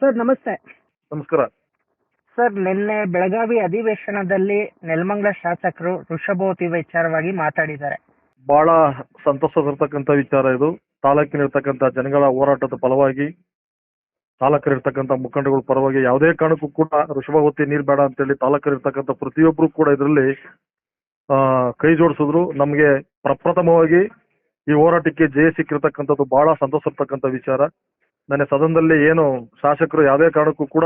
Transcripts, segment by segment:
Sir ನಮಸ್ತೆ. ನಮಸ್ಕಾರ. Sir ನಿನ್ನೆ ಬೆಳಗಾವಿ ಅಧಿವೇಶನದಲ್ಲಿ ನೆಲಮಂಗಲ ಶಾಸಕರು ವೃಷಭವತಿ ವಿಚಾರವಾಗಿ ಮಾತಾಡಿದ್ದಾರೆ. ಬಹಳ ಸಂತೋಷ ವಿಚಾರ ಇದು. ತಾಲೂಕಿನಿರ್ತಕ್ಕಂಥ ಜನಗಳ ಹೋರಾಟದ ಫಲವಾಗಿ ತಾಲೂಕರಿರ್ತಕ್ಕಂಥ ಮುಖಂಡಗಳ ಪರವಾಗಿ ಯಾವುದೇ ಕಾರಣಕ್ಕೂ ಕೂಡ ವೃಷಭವತಿ ನೀರ್ ಬೇಡ ಅಂತೇಳಿ ತಾಲೂಕರಿರ್ತಕ್ಕಂಥ ಪ್ರತಿಯೊಬ್ಬರು ಕೂಡ ಇದರಲ್ಲಿ ಆ, ಕೈ ಜೋಡಿಸಿದ್ರು. ನಮಗೆ ಪ್ರಪ್ರಥಮವಾಗಿ ಈ ಹೋರಾಟಕ್ಕೆ ಜಯ ಸಿಕ್ಕಿರ್ತಕ್ಕಂಥದ್ದು ಬಹಳ ಸಂತೋಷ ಇರ್ತಕ್ಕಂಥ ವಿಚಾರ. ನನ್ನ ಸದನದಲ್ಲಿ ಏನು ಶಾಸಕರು ಯಾವುದೇ ಕಾರಣಕ್ಕೂ ಕೂಡ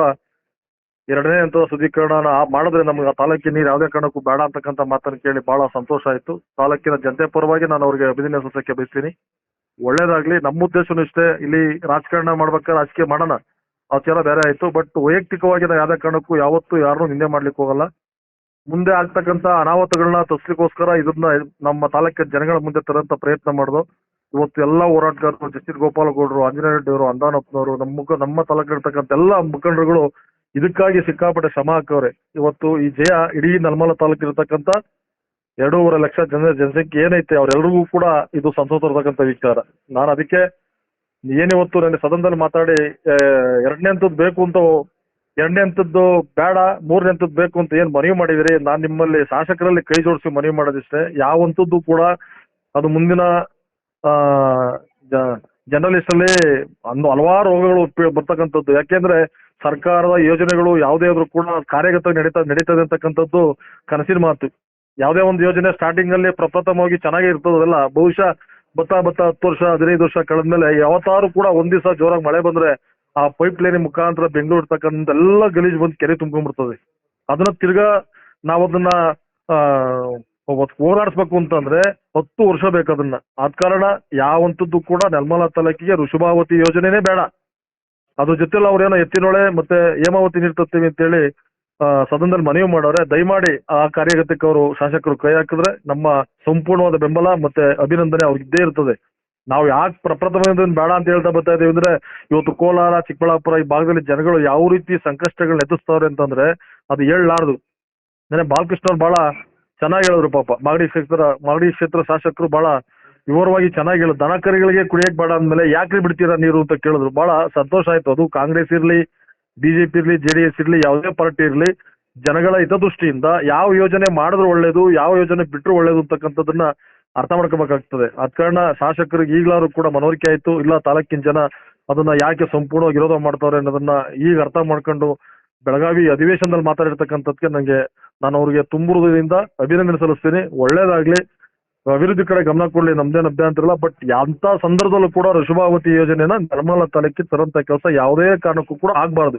ಎರಡನೇ ಹಂತದ ಶುದ್ಧೀಕರಣ ಮಾಡಿದ್ರೆ ನಮ್ಗೆ ಆ ತಾಲೂಕಿನ ನೀರು ಯಾವುದೇ ಕಾರಣಕ್ಕೂ ಬೇಡ ಅಂತಕ್ಕಂಥ ಮಾತನ್ನು ಕೇಳಿ ಬಹಳ ಸಂತೋಷ ಆಯ್ತು. ತಾಲೂಕಿನ ಜನತೆ ಪರವಾಗಿ ನಾನು ಅವ್ರಿಗೆ ಅಭಿನಂದನೆ ಸಲ್ಲಿಸಕ್ಕೆ ಬಯಸ್ತೀನಿ. ಒಳ್ಳೇದಾಗ್ಲಿ. ನಮ್ಮ ಉದ್ದೇಶನೂ ಇಷ್ಟೇ. ಇಲ್ಲಿ ರಾಜಕಾರಣ ಮಾಡ್ಬೇಕಾದ್ರೆ ರಾಜಕೀಯ ಮಾಡೋಣ. ವಿಚಾರ ಬೇರೆ ಆಯ್ತು. ಬಟ್ ವೈಯಕ್ತಿಕವಾಗಿ ನಾವು ಯಾವುದೇ ಕಾರಣಕ್ಕೂ ಯಾವತ್ತೂ ಯಾರನ್ನೂ ನಿಂದೆ ಮಾಡ್ಲಿಕ್ಕೆ ಹೋಗಲ್ಲ. ಮುಂದೆ ಆಗ್ತಕ್ಕಂಥ ಅನಾಹುತಗಳನ್ನ ತಪ್ಪಿಸ್ಲಿಕ್ಕೋಸ್ಕರ ಇದನ್ನ ನಮ್ಮ ತಾಲೂಕಿನ ಜನಗಳ ಮುಂದೆ ತರಂತ ಪ್ರಯತ್ನ ಮಾಡಿದ್ರು ಇವತ್ತು ಎಲ್ಲ ಹೋರಾಟಗಾರರು ಜಸ್ಟಿಸ್ ಗೋಪಾಲಗೌಡರು, ಆಂಜನೇಯ ರೆಡ್ಡಿ ಅವರು, ಅಂದಾನಪ್ಪನವರು, ನಮ್ಮ ಮುಖ, ನಮ್ಮ ತಲಕಿರ್ತಕ್ಕಂಥ ಎಲ್ಲ ಮುಖಂಡರುಗಳು ಇದಕ್ಕಾಗಿ ಸಿಕ್ಕಾಪಟ್ಟೆ ಶ್ರಮ ಹಾಕವ್ರೆ. ಇವತ್ತು ಈ ಜಯ ಇಡೀ ನಲ್ಮಲ ತಾಲೂಕಿರ್ತಕ್ಕಂಥ ಎರಡೂವರೆ ಲಕ್ಷ ಜನ, ಜನಸಂಖ್ಯೆ ಏನೈತೆ ಅವರೆಲ್ಲರಿಗೂ ಕೂಡ ಇದು ಸಂತೋಷ ವಿಚಾರ. ನಾನು ಅದಕ್ಕೆ ಏನಿವತ್ತು ನನ್ನ ಸದನದಲ್ಲಿ ಮಾತಾಡಿ ಎರಡನೇ ಹಂತದ್ದು ಬೇಕು ಅಂತ, ಎರಡನೇ ಹಂತದ್ದು ಬೇಡ, ಮೂರನೇ ಹಂತದ್ದು ಬೇಕು ಅಂತ ಏನು ಮನವಿ ಮಾಡಿದಿರಿ? ನಾನು ನಿಮ್ಮಲ್ಲಿ ಶಾಸಕರಲ್ಲಿ ಕೈ ಜೋಡಿಸಿ ಮನವಿ ಮಾಡೋದಿಷ್ಟೇ. ಯಾವ ಹಂತದ್ದು ಕೂಡ ಅದು ಮುಂದಿನ ಜರ್ನಲಿಸ್ಟ್ ಅಲ್ಲಿ ಒಂದು ಹಲವಾರು ರೋಗಗಳು ಬರ್ತಕ್ಕಂಥದ್ದು. ಯಾಕೆಂದ್ರೆ ಸರ್ಕಾರದ ಯೋಜನೆಗಳು ಯಾವುದೇ ಆದ್ರೂ ಕೂಡ ಕಾರ್ಯಗತ ನಡೀತಾ, ನಡೀತದೆ ಅಂತಕ್ಕಂಥದ್ದು ಕನಸಿನ ಮಾತು. ಯಾವುದೇ ಒಂದು ಯೋಜನೆ ಸ್ಟಾರ್ಟಿಂಗ್ ಅಲ್ಲಿ ಪ್ರಪ್ರಥಮವಾಗಿ ಚೆನ್ನಾಗಿ ಇರ್ತದಲ್ಲ ಬಹುಶಃ ಬತ್ತಾ ಬತ್ತಾ ಹತ್ತು ವರ್ಷ, ಹದಿನೈದು ವರ್ಷ ಕಳೆದ್ಮೇಲೆ ಯಾವತ್ತಾರು ಕೂಡ ಒಂದ್ ದಿವಸ ಜೋರಾಗಿ ಮಳೆ ಬಂದ್ರೆ ಆ ಪೈಪ್ ಲೈನ್ ಮುಖಾಂತರ ಬೆಂಗಳೂರು ಇರ್ತಕ್ಕಂಥ ಎಲ್ಲ ಗಲೀಜು ಬಂದು ಕೆರೆ ತುಂಬ್ಕೊಂಡ್ಬಿಡ್ತದೆ. ಅದನ್ನ ತಿರ್ಗಾ ನಾವದನ್ನ, ಆ ಹೋರಾಡಿಸ್ಬೇಕು ಅಂತಂದ್ರೆ ಹತ್ತು ವರ್ಷ ಬೇಕದನ್ನ. ಆದ ಕಾರಣ ಯಾವಂತದ್ದು ಕೂಡ ನಿರ್ಮಲಾ ತಾಲೂಕಿಗೆ ಋಷಭಾವತಿ ಯೋಜನೆನೇ ಬೇಡ. ಅದ್ರ ಜೊತೆಲಿ ಅವ್ರೇನೋ ಎತ್ತಿನೊಳೆ ಮತ್ತೆ ಹೇಮಾವತಿ ನೀರು ತರ್ತೀವಿ ಅಂತೇಳಿ ಸದನದಲ್ಲಿ ಮನವಿ ಮಾಡೋರೆ. ದಯಮಾಡಿ ಆ ಕಾರ್ಯಗತಕ್ಕೆ ಅವರು ಶಾಸಕರು ಕೈ ಹಾಕಿದ್ರೆ ನಮ್ಮ ಸಂಪೂರ್ಣವಾದ ಬೆಂಬಲ ಮತ್ತೆ ಅಭಿನಂದನೆ ಅವ್ರಿಗೆ ಇದ್ದೇ ಇರ್ತದೆ. ನಾವು ಯಾಕೆ ಪ್ರಪ್ರಥಮ ಬೇಡ ಅಂತ ಹೇಳ್ತಾ ಬರ್ತಾ ಇದೀವಿ ಅಂದ್ರೆ, ಇವತ್ತು ಕೋಲಾರ, ಚಿಕ್ಕಬಳ್ಳಾಪುರ ಈ ಭಾಗದಲ್ಲಿ ಜನಗಳು ಯಾವ ರೀತಿ ಸಂಕಷ್ಟಗಳನ್ನ ಎದುರಿಸ್ತಾವ್ರೆ ಅಂತಂದ್ರೆ, ಅದು ಹೇಳಲಾರ್ದು. ನೆನೆ ಬಾಲಕೃಷ್ಣ ಅವ್ರು ಬಹಳ ಚೆನ್ನಾಗಿ ಹೇಳಿದ್ರು ಪಾಪ. ಮಾಗಡಿ ಕ್ಷೇತ್ರ ಮಾಗಡಿ ಕ್ಷೇತ್ರ ಶಾಸಕರು ಬಹಳ ವಿವರವಾಗಿ ಚೆನ್ನಾಗಿ ಹೇಳಿದ್ರು. ದನಕರಿಗಳಿಗೆ ಕುಡಿಯಕ್ ಬೇಡ ಅಂದ್ಮೇಲೆ ಯಾಕ್ರಿ ಬಿಡ್ತೀರಾ ನೀರು ಅಂತ ಕೇಳಿದ್ರು. ಬಹಳ ಸಂತೋಷ ಆಯ್ತು. ಅದು ಕಾಂಗ್ರೆಸ್ ಇರ್ಲಿ, ಬಿಜೆಪಿ ಇರ್ಲಿ ಜೆಡಿಎಸ್ ಇರ್ಲಿ, ಯಾವುದೇ ಪಾರ್ಟಿ ಇರ್ಲಿ, ಜನಗಳ ಹಿತದೃಷ್ಟಿಯಿಂದ ಯಾವ ಯೋಜನೆ ಮಾಡಿದ್ರು ಒಳ್ಳೇದು, ಯಾವ ಯೋಜನೆ ಬಿಟ್ರು ಒಳ್ಳೇದು ಅಂತಕ್ಕಂಥದ್ದನ್ನ ಅರ್ಥ ಮಾಡ್ಕೋಬೇಕಾಗ್ತದೆ. ಅದ ಕಾರಣ ಶಾಸಕರಿಗೆ ಈಗಲಾರು ಕೂಡ ಮನವರಿಕೆ ಆಯ್ತು. ಇಲ್ಲ ತಾಲೂಕಿನ ಜನ ಅದನ್ನ ಯಾಕೆ ಸಂಪೂರ್ಣವಾಗಿ ವಿರೋಧ ಮಾಡ್ತಾವ್ರೆ ಅನ್ನೋದನ್ನ ಈಗ ಅರ್ಥ ಮಾಡ್ಕೊಂಡು ಬೆಳಗಾವಿ ಅಧಿವೇಶನದಲ್ಲಿ ಮಾತಾಡಿರ್ತಕ್ಕಂಥದ್ಕೆ ನಂಗೆ ನಾನು ಅವ್ರಿಗೆ ತುಂಬ ಹೃದಯದಿಂದ ಅಭಿನಂದನೆ ಸಲ್ಲಿಸ್ತೇನೆ ಒಳ್ಳೇದಾಗ್ಲಿ. ಅಭಿವೃದ್ಧಿ ಕಡೆ ಗಮನ ಕೊಡ್ಲಿ ನಮ್ದೇನ್ ಅಭ್ಯಂತರಲ್ಲ ಬಟ್ ಅಂತ ಸಂದರ್ಭದಲ್ಲೂ ಕೂಡ ಋಷಭಾವತಿ ಯೋಜನೆನ ನಿರ್ಮಲ ತಾಲೂಕಿಗೆ ತರಂತ ಕೆಲಸ ಯಾವುದೇ ಕಾರಣಕ್ಕೂ ಕೂಡ ಆಗ್ಬಾರ್ದು.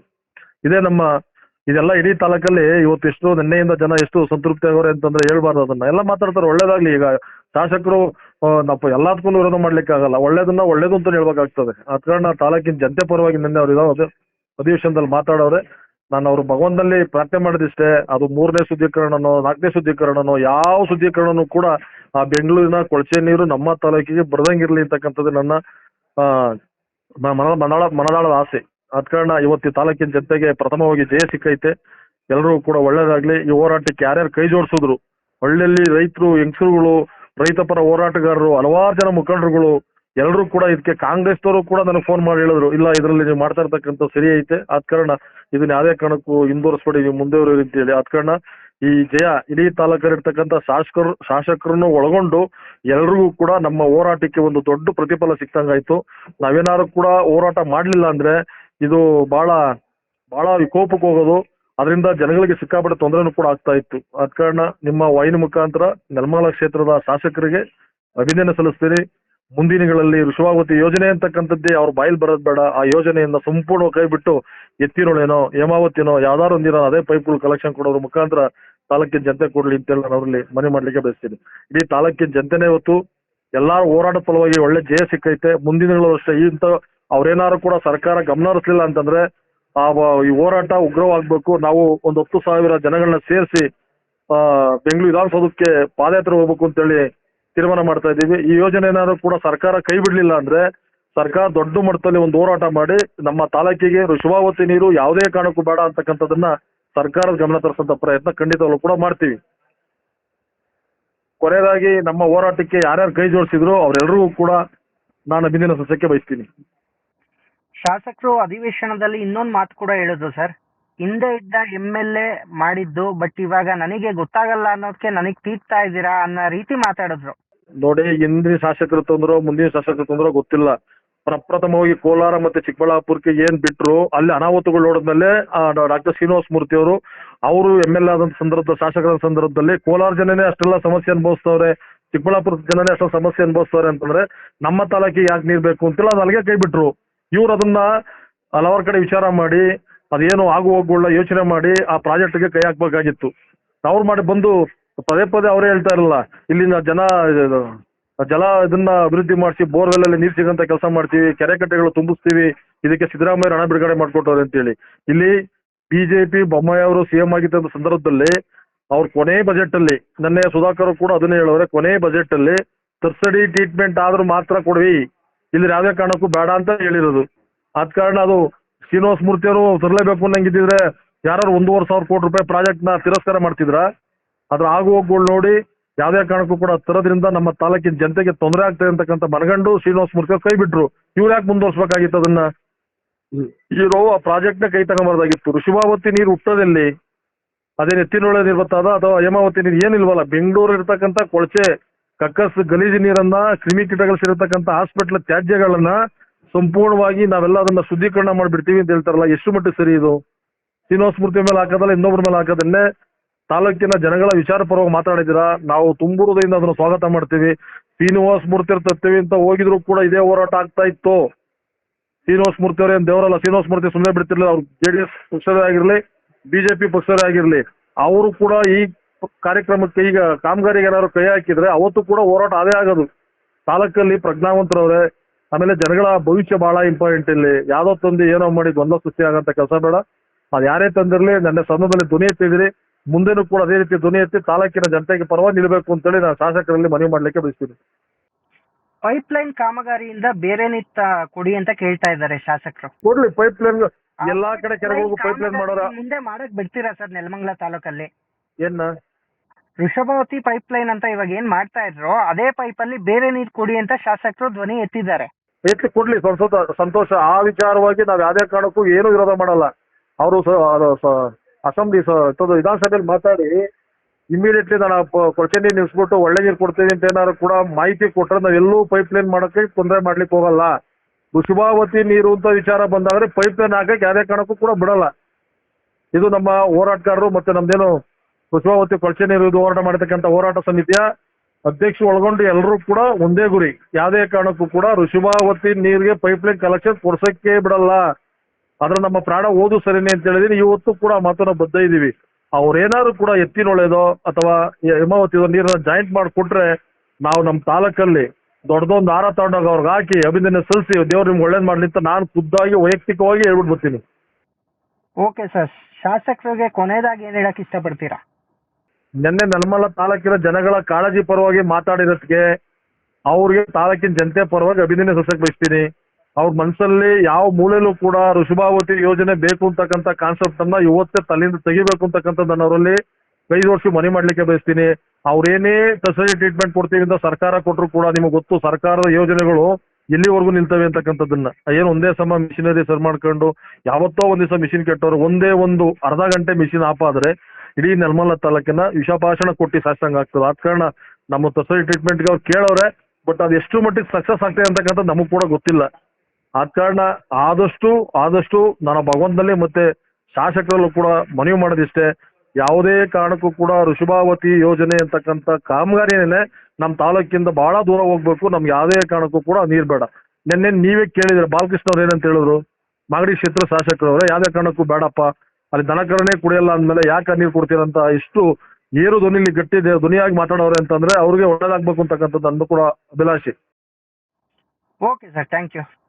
ಇದೇ ನಮ್ಮ ಇದೆಲ್ಲ ಇಡೀ ತಾಲೂಕಲ್ಲಿ ಇವತ್ತು ಎಷ್ಟು ನಿನ್ನೆಯಿಂದ ಜನ ಎಷ್ಟು ಸಂತೃಪ್ತಿ ಆಗೋರೆ ಅಂತಂದ್ರೆ ಹೇಳ್ಬಾರ್ದು ಅದನ್ನ. ಎಲ್ಲ ಮಾತಾಡ್ತಾರೆ, ಒಳ್ಳೇದಾಗ್ಲಿ. ಈಗ ಶಾಸಕರು ನಾವು ಎಲ್ಲದಕ್ಕೂ ವಿರೋಧ ಮಾಡ್ಲಿಕ್ಕೆ ಆಗಲ್ಲ ಒಳ್ಳೇದನ್ನ ಒಳ್ಳೇದು ಅಂತ ಹೇಳ್ಬೇಕಾಗ್ತದೆ. ಆ ಕಾರಣ ತಾಲೂಕಿನ ಜನತೆ ಪರವಾಗಿ ನಿನ್ನೆ ಅವ್ರು ಇದಾವ ಅಧಿವೇಶನದಲ್ಲಿ ಮಾತಾಡೋರೆ. ನಾನು ಅವ್ರ ಭಗವಂತನಲ್ಲಿ ಪ್ರಾರ್ಥನೆ ಮಾಡಿದಿಷ್ಟೇ, ಅದು ಮೂರನೇ ಶುದ್ಧೀಕರಣನೋ, ನಾಲ್ಕನೇ ಶುದ್ಧೀಕರಣನೋ, ಯಾವ ಶುದ್ಧೀಕರಣನೂ ಕೂಡ ಆ ಬೆಂಗಳೂರಿನ ಕೊಳಚೆ ನೀರು ನಮ್ಮ ತಾಲೂಕಿಗೆ ಬರ್ದಂಗಿರ್ಲಿ ಅಂತಕ್ಕಂಥದ್ದು ನನ್ನ ಮನ ಮನದಾಳ ಮನದಾಳದ ಆಸೆ. ಆದ ಕಾರಣ ಇವತ್ತು ತಾಲೂಕಿನ ಜನತೆಗೆ ಪ್ರಥಮವಾಗಿ ಜಯ ಸಿಕ್ಕೈತೆ. ಎಲ್ಲರೂ ಕೂಡ ಒಳ್ಳೇದಾಗ್ಲಿ. ಈ ಹೋರಾಟಕ್ಕೆ ಯಾರ್ಯಾರು ಕೈ ಜೋಡಿಸಿದ್ರು ಒಳ್ಳೆಲ್ಲಿ ರೈತರು ಹೆಂಗಸರುಗಳು ರೈತ ಪರ ಹೋರಾಟಗಾರರು, ಹಲವಾರು ಜನ ಮುಖಂಡರುಗಳು ಎಲ್ಲರೂ ಕೂಡ ಇದಕ್ಕೆ ಕಾಂಗ್ರೆಸ್ನವರು ಕೂಡ ನನಗೆ ಫೋನ್ ಮಾಡಿ ಹೇಳಿದ್ರು, ಇಲ್ಲ, ಇದರಲ್ಲಿ ನೀವು ಮಾಡ್ತಾ ಇರ್ತಕ್ಕಂಥ ಸರಿ ಐತೆ. ಆದ ಕಾರಣ ಇದನ್ನ ಯಾವುದೇ ಕಾರಣಕ್ಕೂ ಹಿಂದೂರಿಸ್ಬೇಡಿ ನೀವು ಮುಂದೆ ಅಂತೇಳಿ. ಆದ ಕಾರಣ ಈ ಜಯ ಇಡೀ ತಾಲೂಕಲ್ಲಿರ್ತಕ್ಕಂಥ ಶಾಸಕರು, ಶಾಸಕರನ್ನು ಒಳಗೊಂಡು ಎಲ್ರಿಗೂ ಕೂಡ ನಮ್ಮ ಹೋರಾಟಕ್ಕೆ ಒಂದು ದೊಡ್ಡ ಪ್ರತಿಫಲ ಸಿಕ್ತಂಗಾಯ್ತು. ನಾವೇನಾದ್ರು ಕೂಡ ಹೋರಾಟ ಮಾಡ್ಲಿಲ್ಲ ಅಂದ್ರೆ ಇದು ಬಹಳ ಬಹಳ ವಿಕೋಪಕ್ಕೆ ಹೋಗೋದು. ಅದರಿಂದ ಜನಗಳಿಗೆ ಸಿಕ್ಕಾಪಟ್ಟೆ ತೊಂದರೆನೂ ಕೂಡ ಆಗ್ತಾ ಇತ್ತು. ಆದ ಕಾರಣ ನಿಮ್ಮ ವಾಹಿನಿ ಮುಖಾಂತರ ನೆಲಮಂಗಲ ಕ್ಷೇತ್ರದ ಶಾಸಕರಿಗೆ ಅಭಿನಂದನೆ ಸಲ್ಲಿಸ್ತೀನಿ. ಮುಂದಿನಗಳಲ್ಲಿ ಋಷಭಾವತಿ ಯೋಜನೆ ಅಂತಕ್ಕಂಥದ್ದೇ ಅವ್ರ ಬಾಯಿಲ್ ಬರೋದ್ ಬೇಡ. ಆ ಯೋಜನೆಯನ್ನ ಸಂಪೂರ್ಣ ಕೈ ಬಿಟ್ಟು ಎತ್ತಿನೊಳೇನೋ, ಹೇಮಾವತಿನೋ ಯಾವ್ದಾರು ಒಂದಿನ ಅದೇ ಪೈಪ್ಗಳು ಕಲೆಕ್ಷನ್ ಕೊಡೋದ್ರ ಮುಖಾಂತರ ತಾಲೂಕಿನ ಜನತೆ ಕೊಡ್ಲಿ ಅಂತೇಳಿ ನಾನು ಅವರಲ್ಲಿ ಮನವಿ ಮಾಡ್ಲಿಕ್ಕೆ ಬಯಸ್ತೀನಿ. ಇಡೀ ತಾಲೂಕಿನ ಜನತೆನೇ ಇವತ್ತು ಎಲ್ಲಾರು ಹೋರಾಟ ಫಲವಾಗಿ ಒಳ್ಳೆ ಜಯ ಸಿಕ್ಕೈತೆ. ಮುಂದಿನ ಅಷ್ಟೇ. ಇಂಥ ಅವ್ರೇನಾದ್ರು ಕೂಡ ಸರ್ಕಾರ ಗಮನ ಹರಿಸಲಿಲ್ಲ ಅಂತಂದ್ರೆ ಆ ಈ ಹೋರಾಟ ಉಗ್ರವಾಗ್ಬೇಕು. ನಾವು ಒಂದು ಹತ್ತು ಸಾವಿರ ಜನಗಳನ್ನ ಸೇರಿಸಿ, ಆ, ಬೆಂಗಳೂರು ವಿಧಾನಸೌಧಕ್ಕೆ ಪಾದಯಾತ್ರೆ ಹೋಗ್ಬೇಕು ಅಂತೇಳಿ ತೀರ್ಮಾನ ಮಾಡ್ತಾ ಇದ್ದೀವಿ. ಈ ಯೋಜನೆ ಏನಾದ್ರು ಕೂಡ ಸರ್ಕಾರ ಕೈ ಬಿಡಲಿಲ್ಲ ಅಂದ್ರೆ ಸರ್ಕಾರ ದೊಡ್ಡ ಮಟ್ಟದಲ್ಲಿ ಒಂದು ಹೋರಾಟ ಮಾಡಿ ನಮ್ಮ ತಾಲೂಕಿಗೆ ಋಷಭಾವತಿ ನೀರು ಯಾವುದೇ ಕಾರಣಕ್ಕೂ ಬೇಡ ಅಂತಕ್ಕಂಥದ್ದನ್ನ ಸರ್ಕಾರದ ಗಮನ ತರಿಸಂತ ಪ್ರಯತ್ನ ಖಂಡಿತವಾಗ್ಲೂ ಕೂಡ ಮಾಡ್ತೀವಿ. ಕೊನೆಯದಾಗಿ ನಮ್ಮ ಹೋರಾಟಕ್ಕೆ ಯಾರ್ಯಾರು ಕೈ ಜೋಡಿಸಿದ್ರು ಅವರೆಲ್ಲರಿಗೂ ಕೂಡ ನಾನು ಮುಂದಿನ ಸಸ್ಯಕ್ಕೆ ಬಯಸ್ತೀನಿ. ಶಾಸಕರು ಅಧಿವೇಶನದಲ್ಲಿ ಇನ್ನೊಂದು ಮಾತು ಕೂಡ ಹೇಳಿದ್ರು ಸರ್. ಹಿಂದೆ ಇದ್ದ ಎಂ ಎಲ್ ಎ ಮಾಡಿದ್ದು ಬಟ್ ಇವಾಗ ನನಗೆ ಗೊತ್ತಾಗಲ್ಲ ಅನ್ನೋದಕ್ಕೆ ನನಗೆ ತೀರ್ತಾ ಇದ್ದೀರಾ ಅನ್ನೋ ರೀತಿ ಮಾತಾಡಿದ್ರು. ನೋಡಿ ಹಿಂದಿನ ಶಾಸಕರು ತಂದ್ರೋ, ಮುಂದಿನ ಶಾಸಕರು ತಂದ್ರೋ ಗೊತ್ತಿಲ್ಲ. ಪ್ರಪ್ರಥಮವಾಗಿ ಕೋಲಾರ ಮತ್ತೆ ಚಿಕ್ಕಬಳ್ಳಾಪುರಕ್ಕೆ ಏನ್ ಬಿಟ್ರು, ಅಲ್ಲಿ ಅನಾಹುತಗಳು ನೋಡಿದ್ಮೇಲೆ ಡಾಕ್ಟರ್ ಶ್ರೀನಿವಾಸ ಮೂರ್ತಿ ಅವರು ಅವರು ಎಂ ಎಲ್ ಎ ಆದಂತ ಸಂದರ್ಭದ ಶಾಸಕರ ಸಂದರ್ಭದಲ್ಲಿ ಕೋಲಾರ ಜನನೇ ಅಷ್ಟೆಲ್ಲ ಸಮಸ್ಯೆ ಅನುಭವಿಸ್ತವ್ರೆ ಚಿಕ್ಕಬಳ್ಳಾಪುರ ಜನನೇ ಅಷ್ಟೊಂದು ಸಮಸ್ಯೆ ಅನುಭವಿಸ್ತವ್ರೆ ಅಂತಂದ್ರೆ, ನಮ್ಮ ತಾಲೂಕಿಗೆ ಯಾಕೆ ನೀರ್ ಬೇಕು ಅಂತೆಲ್ಲ ಅಲ್ಲಿಗೆ ಕೈ ಬಿಟ್ರು. ಇವ್ರು ಅದನ್ನ ಹಲವಾರು ಕಡೆ ವಿಚಾರ ಮಾಡಿ, ಅದೇನು ಆಗು ಹೋಗುಗಳ ಯೋಚನೆ ಮಾಡಿ, ಆ ಪ್ರಾಜೆಕ್ಟ್ಗೆ ಕೈ ಹಾಕ್ಬೇಕಾಗಿತ್ತು. ಅವ್ರು ಮಾಡಿ ಬಂದು ಪದೇ ಪದೇ ಅವರೇ ಹೇಳ್ತಾ ಇರಲ್ಲ, ಇಲ್ಲಿನ ಜನ ಜಲ ಇದನ್ನ ಅಭಿವೃದ್ಧಿ ಮಾಡಿಸಿ ಬೋರ್ವೆಲ್ ಅಲ್ಲಿ ನೀರು ಸಿಗಂತ ಕೆಲಸ ಮಾಡ್ತೀವಿ, ಕೆರೆ ಕಟ್ಟೆಗಳು ತುಂಬಿಸ್ತೀವಿ, ಇದಕ್ಕೆ ಸಿದ್ದರಾಮಯ್ಯ ಹಣ ಬಿಡುಗಡೆ ಮಾಡ್ಕೊಟ್ಟವ್ರೆ ಅಂತೇಳಿ. ಇಲ್ಲಿ ಬಿಜೆಪಿ, ಬೊಮ್ಮಾಯಿ ಅವರು ಸಿಎಂ ಆಗಿದ್ದ ಸಂದರ್ಭದಲ್ಲಿ ಅವ್ರ ಕೊನೆ ಬಜೆಟ್ ಅಲ್ಲಿ ನಿನ್ನೆ ಸುಧಾಕರ್ ಕೂಡ ಅದನ್ನೇ ಹೇಳವ್ರೆ, ಕೊನೆ ಬಜೆಟ್ ಅಲ್ಲಿ ತರ್ಸಡಿ ಟ್ರೀಟ್ಮೆಂಟ್ ಆದ್ರೂ ಮಾತ್ರ ಕೊಡ್ವಿ. ಇಲ್ಲಿ ಯಾವ್ದೇ ಕಾರಣಕ್ಕೂ ಬೇಡ ಅಂತ ಹೇಳಿರೋದು. ಆದ ಕಾರಣ ಅದು ಶ್ರೀನಿವಾಸ ಮೂರ್ತಿ ಅವರು ತರಲೇಬೇಕು ಅನ್ನಂಗಿದ್ರೆ ಯಾರು ಒಂದೂವರೆ ಸಾವಿರ ಕೋಟಿ ರೂಪಾಯಿ ಪ್ರಾಜೆಕ್ಟ್ನ ತಿರಸ್ಕಾರ ಮಾಡ್ತಿದ್ರ? ಅದ್ರ ಆಗು ಹೋಗುಗಳು ನೋಡಿ ಯಾವುದೇ ಕಾರಣಕ್ಕೂ ಕೂಡ ತರೋದ್ರಿಂದ ನಮ್ಮ ತಾಲೂಕಿನ ಜನತೆಗೆ ತೊಂದರೆ ಆಗ್ತದೆ ಅಂತಕ್ಕಂಥ ಮನಗಂಡು ಶ್ರೀನಿವಾಸ ಮೂರ್ತಿ ಕೈ ಬಿಟ್ರು. ಇವ್ರು ಯಾಕೆ ಮುಂದುವರ್ಸ್ಬೇಕಾಗಿತ್ತು ಅದನ್ನ? ಇವರು ಆ ಪ್ರಾಜೆಕ್ಟ್ನ ಕೈ ತಗೊಂಬಾರ್ದಾಗಿತ್ತು. ಋಷಿಭಾವತಿ ನೀರು ಹುಟ್ಟೋದೆಲ್ಲಿ ಅದೇ ಎತ್ತಿನೊಳೆ ನೀರು ಬರ್ತದ ಅಥವಾ ಹೇಮಾವತಿ ನೀರು ಏನಿಲ್ವಲ್ಲ, ಬೆಂಗಳೂರು ಇರ್ತಕ್ಕಂಥ ಕೊಳಚೆ, ಕಕ್ಕಸ್, ಗಲೀಜು ನೀರನ್ನ ಕ್ರಿಮಿಕೀಟಗಳು ಸೇರಿರ್ತಕ್ಕಂಥ ಹಾಸ್ಪಿಟ್ಲ್ ತ್ಯಾಜ್ಯಗಳನ್ನ ಸಂಪೂರ್ಣವಾಗಿ ನಾವೆಲ್ಲ ಅದನ್ನ ಶುದ್ಧೀಕರಣ ಮಾಡ್ಬಿಡ್ತೀವಿ ಅಂತ ಹೇಳ್ತಾರಲ್ಲ, ಎಷ್ಟು ಮಟ್ಟಿಗೆ ಸರಿ ಇದು? ಶ್ರೀನಿವಾಸ ಮೂರ್ತಿ ಮೇಲೆ ಹಾಕೋದಲ್ಲ ಇನ್ನೊಬ್ಬರ ಮೇಲೆ ಹಾಕೋದನ್ನೇ? ತಾಲೂಕಿನ ಜನಗಳ ವಿಚಾರ ಪರವಾಗಿ ಮಾತಾಡಿದ್ದೀರಾ ನಾವು ತುಂಬುರುದಿಂದ ಅದನ್ನ ಸ್ವಾಗತ ಮಾಡ್ತೀವಿ. ಶ್ರೀನಿವಾಸ ಮೂರ್ತಿ ಇರ್ತೀವಿ ಅಂತ ಹೋಗಿದ್ರು ಕೂಡ ಇದೇ ಹೋರಾಟ ಆಗ್ತಾ ಇತ್ತು. ಶ್ರೀನಿವಾಸ ಮೂರ್ತಿ ಅವ್ರ ದೇವರಲ್ಲ, ಶ್ರೀನಿವಾಸ ಮೂರ್ತಿ ಸುಮ್ಮನೆ ಬಿಡ್ತಿರ್ಲಿಲ್ಲ. ಅವ್ರು ಜೆ ಡಿ ಎಸ್ ಪಕ್ಷವೇ ಆಗಿರ್ಲಿ ಬಿಜೆಪಿ ಪಕ್ಷದೇ ಆಗಿರ್ಲಿ. ಅವರು ಕೂಡ ಈ ಕಾರ್ಯಕ್ರಮಕ್ಕೆ ಈಗ ಕಾಮಗಾರಿಗೆ ಏನಾದ್ರು ಕೈ ಹಾಕಿದ್ರೆ ಅವತ್ತು ಕೂಡ ಹೋರಾಟ ಅದೇ ಆಗೋದು. ತಾಲೂಕಲ್ಲಿ ಪ್ರಜ್ಞಾವಂತರವ್ರೆ ಆಮೇಲೆ ಜನಗಳ ಭವಿಷ್ಯ ಬಹಳ ಇಂಪಾರ್ಟೆಂಟ್ ಇಲ್ಲಿ. ಯಾವ್ದೋ ತಂದು ಏನೋ ಮಾಡಿ ಗೊಂದಲ ಸೃಷ್ಟಿ ಆಗಂತ ಕೆಲಸ ಬೇಡ. ಅದು ಯಾರೇ ತಂದಿರ್ಲಿ, ನನ್ನ ಸಂಬಂಧದಲ್ಲಿ ಧ್ವನಿ ಎತ್ತಿದಿರಿ ಮುಂದೆನೂ ಕೂಡ ಅದೇ ರೀತಿ ಧ್ವನಿ ಎತ್ತಿ ತಾಲೂಕಿನ ಜನತೆಗೆ ಪರವಾಗಿ ನಿಲ್ಲಬೇಕು ಅಂತೇಳಿ ನಾನು ಶಾಸಕರಲ್ಲಿ ಮನವಿ ಮಾಡ್ಲಿಕ್ಕೆ ಬಯಸ್ತೀನಿ. ಪೈಪ್ ಲೈನ್ ಕಾಮಗಾರಿಯಿಂದ ಬೇರೆ ನಿತ್ತ ಕೊಡಿ ಅಂತ ಕೇಳ್ತಾ ಇದ್ದಾರೆ ಶಾಸಕರು. ಕೊಡ್ಲಿ ಪೈಪ್ ಲೈನ್ ಎಲ್ಲಾ ಕಡೆ ಕೆರೆಗಳಿಗೂ ಪೈಪ್ ಲೈನ್ ಮಾಡೋರ. ಮುಂದೆ ಮಾಡಕ್ ಬಿಡ್ತೀರಾ ಸರ್ ನೆಲಮಂಗಲ ತಾಲೂಕಲ್ಲಿ? ಏನ ವೃಷಭಾವತಿ ಪೈಪ್ ಲೈನ್ ಅಂತ ಇವಾಗ ಏನ್ ಮಾಡ್ತಾ ಇದ್ರು ಅದೇ ಪೈಪ್ ಅಲ್ಲಿ ಬೇರೆ ನೀರ್ ಕೊಡಿ ಅಂತ ಶಾಸಕರು ಧ್ವನಿ ಎತ್ತಿದ್ದಾರೆ. ಎತ್ತಿ ಕೊಡ್ಲಿ ಸಂತೋಷ ಸಂತೋಷ. ಆ ವಿಚಾರವಾಗಿ ನಾವ್ ಯಾವ್ದೇ ಕಾರಣಕ್ಕೂ ಏನು ವಿರೋಧ ಮಾಡಲ್ಲ. ಅವರು ಅಸೆಂಬ್ಲಿ ವಿಧಾನಸಭೆಯಲ್ಲಿ ಮಾತಾಡಿ ಇಮಿಡಿಯೇಟ್ಲಿ ನಾನು ಪ- ಕೊಳಚೆ ನೀರು ನಿಲ್ಸ್ಬಿಟ್ಟು ಒಳ್ಳೆ ನೀರು ಕೊಡ್ತೀನಿ ಅಂತ ಏನಾದ್ರು ಕೂಡ ಮಾಹಿತಿ ಕೊಟ್ರೆ ನಾವೆಲ್ಲೂ ಪೈಪ್ ಲೈನ್ ಮಾಡಕ್ಕೆ ತೊಂದರೆ ಮಾಡ್ಲಿಕ್ಕೆ ಹೋಗಲ್ಲ. ಕುಶುಭಾವತಿ ನೀರು ಅಂತ ವಿಚಾರ ಬಂದಾದ್ರೆ ಪೈಪ್ ಲೈನ್ ಹಾಕಕ್ಕೆ ಯಾವುದೇ ಕಾರಣಕ್ಕೂ ಕೂಡ ಬಿಡಲ್ಲ. ಇದು ನಮ್ಮ ಹೋರಾಟಗಾರರು ಮತ್ತೆ ನಮ್ದೇನು ಕುಶುಭಾವತಿ ಕೊಳಚೆ ನೀರು ಇದು ಹೋರಾಟ ಮಾಡತಕ್ಕಂಥ ಹೋರಾಟ ಸಮಿತಿಯ ಅಧ್ಯಕ್ಷ ಒಳಗೊಂಡು ಎಲ್ಲರೂ ಕೂಡ ಒಂದೇ ಗುರಿ. ಯಾವುದೇ ಕಾರಣಕ್ಕೂ ಕೂಡ ಋಷಭಾವತಿ ನೀರಿಗೆ ಪೈಪ್ ಲೈನ್ ಕಲೆಕ್ಷನ್ ಕೊಡ್ಸಕ್ಕೆ ಬಿಡಲ್ಲ. ಆದ್ರೆ ನಮ್ಮ ಪ್ರಾಣ ಓದು ಸರಿನೇ ಅಂತ ಹೇಳಿದೀನಿ. ಇವತ್ತು ಕೂಡ ಮಾತನ್ನ ಬದ್ಧ ಇದೀವಿ. ಅವ್ರೇನಾದ್ರು ಕೂಡ ಎತ್ತಿನೊಳೆದೋ ಅಥವಾ ಹಿಮಾವತಿ ನೀರನ್ನ ಜಾಯಿಂಟ್ ಮಾಡಿಕೊಟ್ರೆ ನಾವು ನಮ್ಮ ತಾಲೂಕಲ್ಲಿ ದೊಡ್ಡದೊಂದು ಹಾರ ತಗೊಂಡಾಗ ಅವ್ರಿಗೆ ಹಾಕಿ ಅಭಿನಂದನೆ ಸಲ್ಲಿಸಿ ದೇವ್ರು ನಿಮ್ಗೆ ಒಳ್ಳೇದ್ ಮಾಡಲಿ ಅಂತ ನಾನು ಖುದ್ದಾಗಿ ವೈಯಕ್ತಿಕವಾಗಿ ಹೇಳ್ಬಿಟ್ಟು ಬರ್ತೀನಿ. Okay sir. ಶಾಸಕರಿಗೆ ಕೊನೆಯದಾಗಿ ಏನ್ ಹೇಳಕ್ ಇಷ್ಟಪಡ್ತೀರಾ? ನಿನ್ನೆ ನಲ್ಮಲ್ಲ ತಾಲೂಕಿನ ಜನಗಳ ಕಾಳಜಿ ಪರವಾಗಿ ಮಾತಾಡಿರೋದಕ್ಕೆ ಅವ್ರಿಗೆ ತಾಲೂಕಿನ ಜನತೆ ಪರವಾಗಿ ಅಭಿನಂದನೆ ಸಲ್ಲಿಸಕ್ ಬಯಸ್ತೀನಿ. ಅವ್ರ ಮನಸ್ಸಲ್ಲಿ ಯಾವ ಮೂಲೆಯಲ್ಲೂ ಕೂಡ ಋಷಭಾವತಿ ಯೋಜನೆ ಬೇಕು ಅಂತಕ್ಕಂಥ ಕಾನ್ಸೆಪ್ಟ್ ಅನ್ನ ಇವತ್ತೇ ತಲೆಯಿಂದ ತೆಗಿಬೇಕು ಅಂತಕ್ಕಂಥದ್ದು ನಾನು ಅವರಲ್ಲಿ ಐದು ವರ್ಷ ಮನೆ ಮಾಡ್ಲಿಕ್ಕೆ ಬಯಸ್ತೀನಿ. ಅವ್ರೇನೇ ತಸರಿ ಟ್ರೀಟ್ಮೆಂಟ್ ಕೊಡ್ತೀವಿ ಅಂತ ಸರ್ಕಾರ ಕೊಟ್ಟರು ಕೂಡ ನಿಮಗೆ ಗೊತ್ತು ಸರ್ಕಾರದ ಯೋಜನೆಗಳು ಎಲ್ಲಿವರೆಗೂ ನಿಲ್ತವೆ ಅಂತಕ್ಕಂಥದ್ದನ್ನ. ಏನು ಒಂದೇ ಸಮ ಮಿಷಿನರಿ ಸರ್ ಮಾಡ್ಕೊಂಡು ಯಾವತ್ತೋ ಒಂದ್ ದಿವಸ ಮಿಷಿನ್ ಕೆಟ್ಟವ್ರು ಒಂದೇ ಒಂದು ಅರ್ಧ ಗಂಟೆ ಮಿಷಿನ್ ಆಫ್ ಆದ್ರೆ ಇಡೀ ನೆಲಮಲ್ಲ ತಾಲೂಕಿನ ವಿಷಭಾಷಣ ಕೊಟ್ಟು ಸಾಸಂಗ ಆಗ್ತದೆ. ಆದ ಕಾರಣ ನಮ್ಮ ತಸರಿ ಟ್ರೀಟ್ಮೆಂಟ್ಗೆ ಅವ್ರು ಕೇಳವ್ರೆ ಬಟ್ ಅದು ಎಷ್ಟು ಮಟ್ಟಿಗೆ ಸಕ್ಸಸ್ ಆಗ್ತದೆ ಅಂತಕ್ಕಂಥದ್ದು ನಮಗ್ ಕೂಡ ಗೊತ್ತಿಲ್ಲ. ಆದ ಕಾರಣ ಆದಷ್ಟು ಆದಷ್ಟು ನಾನು ಭಗವಂತನಲ್ಲಿ ಮತ್ತೆ ಶಾಸಕರಲ್ಲೂ ಕೂಡ ಮನವಿ ಮಾಡೋದಿಷ್ಟೇ. ಯಾವುದೇ ಕಾರಣಕ್ಕೂ ಕೂಡ ಋಷಭಾವತಿ ಯೋಜನೆ ಅಂತಕ್ಕಂಥ ಕಾಮಗಾರಿನೇ ನಮ್ಮ ತಾಲೂಕಿಂದ ಬಹಳ ದೂರ ಹೋಗ್ಬೇಕು. ನಮ್ಗೆ ಯಾವುದೇ ಕಾರಣಕ್ಕೂ ಕೂಡ ನೀರು ಬೇಡ. ನಿನ್ನೆ ನೀವೇ ಕೇಳಿದ್ರೆ ಬಾಲಕೃಷ್ಣ ಅವ್ರು ಏನಂತ ಹೇಳಿದ್ರು? ಮಾಗಡಿ ಕ್ಷೇತ್ರ ಶಾಸಕರವ್ರೆ, ಯಾವುದೇ ಕಾರಣಕ್ಕೂ ಬೇಡಪ್ಪ. ಅಲ್ಲಿ ದನಕರನೇ ಕುಡಿಯಲ್ಲ ಅಂದ್ಮೇಲೆ ಯಾಕೆ ನೀರು ಕೊಡ್ತೀರಂತ ಇಷ್ಟು ಏರು ಧ್ವನಿಲಿ ಗಟ್ಟಿ ಧ್ವ- ಧ್ವನಿಯಾಗಿ ಮಾತಾಡೋರೆ ಅಂತಂದ್ರೆ ಅವ್ರಿಗೆ ಒಳ್ಳೇದಾಗಬೇಕು ಅಂತಕ್ಕಂಥದ್ದು ಅಂದು ಕೂಡ ಅಭಿಲಾಷಿ. Okay sir, thank you.